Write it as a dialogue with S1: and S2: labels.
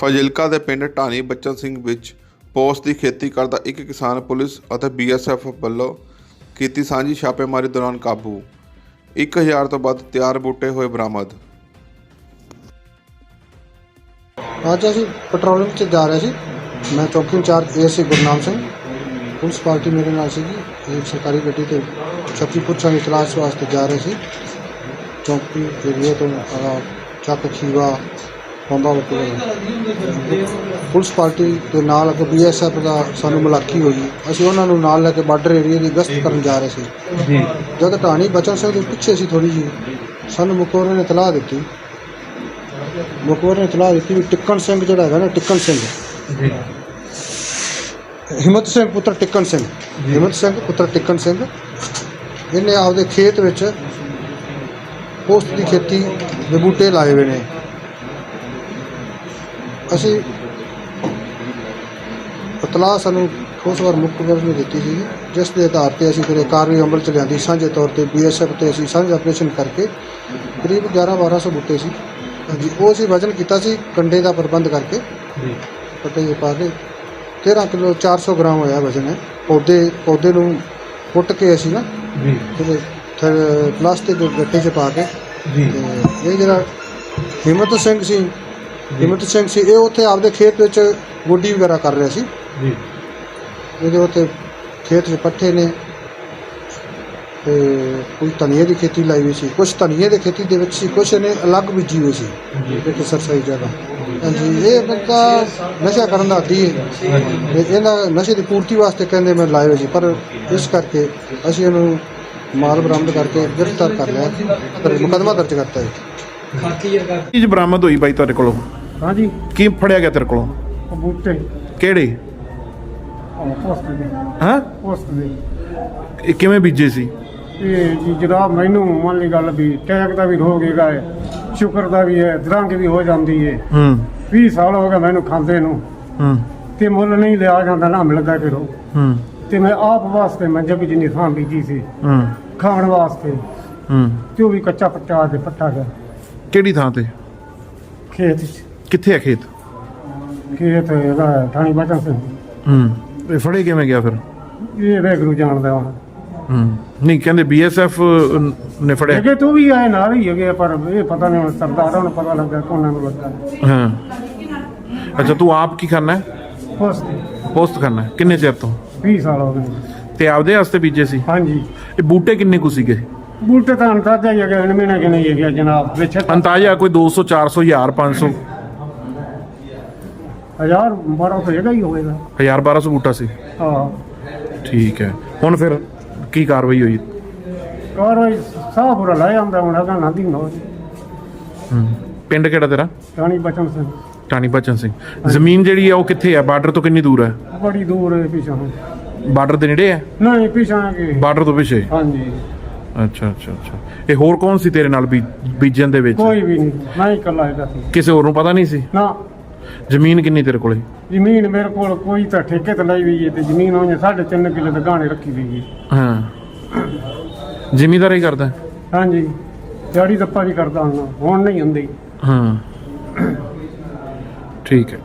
S1: ਫਾਜ਼ਿਲਕਾ ਦੇ ਪਿੰਡ ਢਾਣੀ ਬੱਚਨ ਸਿੰਘ ਵਿੱਚ ਪੋਸਟ ਦੀ ਖੇਤੀ ਕਰਦਾ ਇੱਕ ਕਿਸਾਨ ਪੁਲਿਸ ਅਤੇ ਬੀਐਸਐਫ ਵੱਲੋਂ ਕੀਤੀ ਸਾਂਝੀ ਛਾਪੇਮਾਰੀ ਦੌਰਾਨ ਕਾਬੂ। 1000 ਤੋਂ ਵੱਧ ਤਿਆਰ ਬੂਟੇ ਹੋਏ ਬਰਾਮਦ।
S2: ਅੱਜ ਅਸੀਂ ਪੈਟਰੋਲਿੰਗ 'ਚ ਜਾ ਰਹੇ ਸੀ। ਮੈਂ ਚੌਕੀ in charge ASC Gurnam Singh. Police party ਮੇਰੇ ਨਾਲ ਸੀਗੀ। ਇੱਕ ਸਰਕਾਰੀ ਗੱਡੀ ਤੇ ਛੱਤੀ ਪੁੱਛਾਂ ਦੀ ਤਲਾਸ਼ ਵਾਸਤੇ ਜਾ ਰਹੇ ਸੀ। ਚੌਕੀ ਏਰੀਆ ਤੋਂ ਚੱਕ ਖੀਵਾ ਪੰਬਾ ਵਟੇ ਪੁਲਿਸ ਪਾਰਟੀ ਦੇ ਨਾਲ ਅੱਗੇ ਬੀਐਸਐਫ ਦਾ ਸਾਨੂੰ ਮੁਲਾਕੀ ਹੋਈ ਅਸੀਂ ਉਹਨਾਂ ਨੂੰ ਨਾਲ ਲੈ ਕੇ ਬਾਰਡਰ ਏਰੀਆ ਦੀ ਗਸ਼ਤ ਕਰਨ ਜਾ ਰਹੇ ਸੀ।
S3: ਜੀ।
S2: ਜਦ ਢਾਣੀ ਬਚਨ ਸਿੰਘ ਦੇ ਪਿੱਛੇ ਸੀ ਥੋੜੀ ਜੀ ਸਾਨੂੰ ਮੁਕੋਰੇ ਨੇ ਤਲਾਹ ਦਿੱਤੀ। ਮੁਕੋਰੇ ਨੇ ਤਲਾਹ ਦਿੱਤੀ ਵੀ ਟਿੱਕਣ ਸਿੰਘ ਜਿਹੜਾ ਹੈਗਾ ਨਾ ਟਿੱਕਣ ਸਿੰਘ।
S3: ਜੀ।
S2: ਹਿੰਮਤ ਸਿੰਘ ਪੁੱਤਰ ਟਿੱਕਣ ਸਿੰਘ। ਹਿੰਮਤ ਸਿੰਘ ਪੁੱਤਰ ਟਿੱਕਣ ਸਿੰਘ। ਇਹਨੇ ਆਪਦੇ ਖੇਤ ਵਿੱਚ ਪੋਸਤ ਦੀ ਖੇਤੀ ਦੇ ਬੂਟੇ ਲਾਏ ਹੋਏ ਨੇ। ਅਸੀਂ ਇਤਲਾਹ ਸਾਨੂੰ ਉਸ ਵਾਰ ਮੁੱਖ ਵਰ ਨੇ ਦਿੱਤੀ ਸੀ ਜਿਸ ਦੇ ਆਧਾਰ ਤੇ ਅਸੀਂ ਫਿਰ ਇਹ ਕਾਰਵਾਈ ਅਮਲ ਚ ਲਿਆਂਦੀ ਸਾਂਝੇ ਤੌਰ ਤੇ ਬੀਐਸਐਫ ਤੇ ਅਸੀਂ ਸਾਂਝਾ ਆਪਰੇਸ਼ਨ ਕਰਕੇ ਕਰੀਬ 11 1200 ਬੂਟੇ ਸੀ। ਹਾਂਜੀ ਉਹ ਅਸੀਂ ਵਜ਼ਨ ਕੀਤਾ ਸੀ ਕੰਡੇ ਦਾ ਪ੍ਰਬੰਧ ਕਰਕੇ।
S3: ਜੀ।
S2: ਪੱਤੇ ਪਾ ਕੇ 13 ਕਿਲੋ 400 ਗ੍ਰਾਮ ਹੋਇਆ ਵਜ਼ਨ ਹੈ। ਪੌਦੇ ਪੌਦੇ ਨੂੰ ਪੁੱਟ ਕੇ ਅਸੀਂ ਨਾ
S3: ਜੀ।
S2: ਪਲਾਸਟਿਕ ਦੇ ਗੱਟੇ 'ਚ ਪਾ ਕੇ
S3: ਜੀ।
S2: ਇਹ ਜਿਹੜਾ ਹਿੰਮਤ ਸਿੰਘ ਸੀ ਹਿੰਮਤ ਸਿੰਘ ਸੀ। ਇਹ ਉੱਥੇ ਆਪਦੇ ਖੇਤ ਵਿੱਚ ਗੋਡੀ ਵਗੈਰਾ ਕਰ ਰਿਹਾ ਸੀ।
S3: ਜੀ।
S2: ਇਹਦੇ ਉੱਤੇ ਖੇਤ 'ਚ ਪੱਠੇ ਨੇ ਤੇ ਕੋਈ ਧਨੀਏ ਦੀ ਖੇਤੀ ਲਾਈ ਹੋਈ ਸੀ। ਕੁਝ ਧਨੀਏ ਦੀ ਖੇਤੀ ਦੇ ਵਿੱਚ ਸੀ ਕੁਝ ਨੇ ਅਲੱਗ ਬੀਜੀ ਹੋਈ ਸੀ।
S3: ਜੀ।
S2: ਇੱਕ ਸਰਸਾਈ ਜਗ੍ਹਾ ਹਾਂਜੀ ਇਹ ਬੰਦਾ ਨਸ਼ਾ ਕਰਨ ਦਾ ਆਦੀ ਹੈ। ਤੇ ਇਹਨਾਂ ਨਸ਼ੇ ਦੀ ਪੂਰਤੀ ਵਾਸਤੇ ਕਹਿੰਦੇ ਮੈਂ ਲਾਏ ਹੋਏ ਸੀ। ਪਰ ਇਸ ਕਰਕੇ ਅਸੀਂ ਇਹਨੂੰ ਮਾਲ ਬਰਾਮਦ ਕਰਕੇ ਗ੍ਰਿਫਤਾਰ ਕਰ ਲਿਆ। ਪਰ ਮੁਕੱਦਮਾ ਦਰਜ ਕਰਤਾ ਹੈ
S4: ਚੀਜ਼ ਬਰਾਮਦ ਹੋਈ ਬਾਈ ਤੁਹਾਡੇ ਕੋਲੋਂ?
S3: ਹਾਂਜੀ।
S4: ਕੀ ਫੜਿਆ ਗਿਆ ਤੇਰੇ ਕੋਲੋਂ?
S3: ਉਹ ਬੂਟੇ।
S4: ਕਿਹੜੇ?
S3: ਉਹ ਪੋਸਟ ਦੇ।
S4: ਹਾਂ?
S3: ਪੋਸਟ ਦੇ।
S4: ਇਹ ਕਿਵੇਂ ਬੀਜੇ ਸੀ?
S3: ਇਹ ਜੀ ਜਨਾਬ ਮੈਨੂੰ ਮੰਨ ਲਈ ਗੱਲ ਵੀ ਟੈਗ ਦਾ ਵੀ ਹੋ ਗਏਗਾ ਹੈ ਸ਼ੁਕਰ ਦਾ ਵੀ ਹੈ ਦਰੰਗ ਵੀ ਹੋ ਜਾਂਦੀ ਹੈ
S4: ਹੂੰ।
S3: 20 ਸਾਲ ਹੋ ਗਏ ਮੈਨੂੰ ਖਾਂਦੇ ਨੂੰ।
S4: ਹੂੰ।
S3: ਤੇ ਮੁੱਲ ਨਹੀਂ ਲਿਆ ਜਾਂਦਾ ਨਾ ਮਿਲਦਾ ਕਿਰੋ
S4: ਹੂੰ।
S3: ਤੇ ਮੈਂ ਆਪ ਵਾਸਤੇ ਮੰਜੇ ਵੀ ਜਿੰਨੀ ਥਾਂ ਬੀਜੀ ਸੀ
S4: ਹੂੰ।
S3: ਖਾਣ ਵਾਸਤੇ।
S4: ਹੂੰ।
S3: ਤੇ ਉਹ ਵੀ ਕੱਚਾ ਪੱਟਾ ਤੇ ਪੱਟਾ ਗਿਆ।
S4: ਕਿਹੜੀ ਥਾਂ ਤੇ?
S3: ਖੇਤ 'ਚ।
S4: ਕਿੱਥੇ ਆ ਖੇਤ?
S3: ਖੇਤ ਇਹਦਾ ਥਾਣੀ ਬਚਨ ਸਿੰਘ
S4: ਹੂੰ। ਇਹ ਫੜੇ ਕਿਵੇਂ ਗਿਆ ਫਿਰ?
S3: ਇਹ ਵੈਗਰੂ ਜਾਣਦਾ ਹੁਣ
S4: ਹੂੰ। ਨਹੀਂ ਕਹਿੰਦੇ ਬੀਐਸਐਫ ਨੇ ਫੜਿਆ।
S3: ਅੱਗੇ ਤੂੰ ਵੀ ਆਏ ਨਾਲ ਹੀ ਹੈਗੇ ਆ, ਪਰ ਇਹ ਪਤਾ ਨਹੀਂ ਹੁਣ ਸਰਦਾਰਾਂ ਨੂੰ ਪਤਾ ਲੱਗਾ ਕੋਨਾਂ ਨੂੰ ਲੱਗਾ।
S4: ਹਾਂ। ਅੱਛਾ ਤੂੰ ਆਪ ਕੀ ਕਰਨਾ ਹੈ?
S3: ਬਸ
S4: ਪੋਸਟ ਕਰਨਾ ਹੈ। ਕਿੰਨੇ ਚਿਰ ਤੋਂ?
S3: 20 ਸਾਲ ਹੋ ਗਏ।
S4: ਤੇ ਆਪਦੇ ਵਾਸਤੇ ਬੀਜੇ ਸੀ?
S3: ਹਾਂਜੀ।
S4: ਇਹ ਬੂਟੇ ਕਿੰਨੇ ਕੁ ਸੀਗੇ?
S3: ਬੂਟੇ ਤਾਂ ਅੰਤਾਜਾ ਹੀ ਹੈਗੇ ਮਹੀਨਾ ਕਿ ਨਹੀਂ ਹੈਗਾ ਜਨਾਬ ਵਿੱਚ
S4: ਅੰਤਾਜ਼ਾ ਕੋਈ 200 400 1000 500
S3: ਹਜ਼ਾਰ ਬਾਰਾਂ ਤਾਂ ਹੈਗਾ ਹੀ ਹੋਵੇਗਾ
S4: 1000 1200 ਬੂਟਾ ਸੀ।
S3: ਹਾਂ।
S4: ਠੀਕ ਹੈ। ਹੁਣ ਫਿਰ ਕੀ ਕਾਰਵਾਈ ਹੋਈ?
S3: ਕਾਰਵਾਈ ਸਾਹ ਪੂਰਾ ਲੈ ਆਉਂਦਾ ਹੁਣ ਅਗਾ ਨਾਦੀ ਨਾ।
S4: ਪਿੰਡ ਕਿਹੜਾ ਤੇਰਾ?
S3: ਰਾਣੀ ਬਚਨ ਸਿੰਘ।
S4: ਟਾਣੀ ਬਚਨ ਸਿੰਘ। ਜ਼ਮੀਨ ਜਿਹੜੀ ਹੈ ਉਹ ਕਿੱਥੇ ਹੈ ਬਾਰਡਰ ਤੋਂ ਕਿੰਨੀ ਦੂਰ ਹੈ
S3: ਬੜੀ ਦੂਰ ਹੈ ਪਿਛਾਂ।
S4: ਬਾਰਡਰ ਦੇ ਨੇੜੇ ਹੈ
S3: ਨਹੀਂ ਪਿਛਾਂ ਕੇ
S4: ਬਾਰਡਰ ਤੋਂ ਪਿੱਛੇ?
S3: ਹਾਂਜੀ।
S4: ਅੱਛਾ ਅੱਛਾ ਅੱਛਾ। ਇਹ ਹੋਰ ਕੌਣ ਸੀ ਤੇਰੇ ਨਾਲ ਬੀ- ਬੀਜਣ ਦੇ ਵਿੱਚ?
S3: ਕੋਈ ਵੀ ਨਹੀਂ। ਮੈਂ ਹੀ ਇਕੱਲਾ ਹੈਗਾ ਸੀ।
S4: ਕਿਸੇ ਹੋਰ ਨੂੰ ਪਤਾ ਨਹੀਂ ਸੀ?
S3: ਨਾ।
S4: ਜ਼ਮੀਨ ਕਿੰਨੀ ਤੇਰੇ ਕੋਲੇ?
S3: ਜ਼ਮੀਨ ਮੇਰੇ ਕੋਲ ਕੋਈ ਤਾਂ ਠੇਕੇ ਤੇ ਲਈ ਹੋਈ ਹੈ ਤੇ ਜ਼ਮੀਨ ਉਹਨੇ 3.5 ਕਿੱਲੇ ਤੇ ਗਾਣੇ ਰੱਖੀ ਹੋਈ ਹੈ
S4: ਹਾਂ। ਜ਼ਿਮੀਦਾਰੀ ਕਰਦਾ? ਹੈ?
S3: ਹਾਂਜੀ। ਦਿਹਾੜੀ ਦੱਪਾ ਵੀ ਕਰਦਾ ਹਾਂ। ਹੁਣ ਨਹੀਂ ਹੁੰਦੀ।
S4: ਹਾਂ। ਠੀਕ ਹੈ।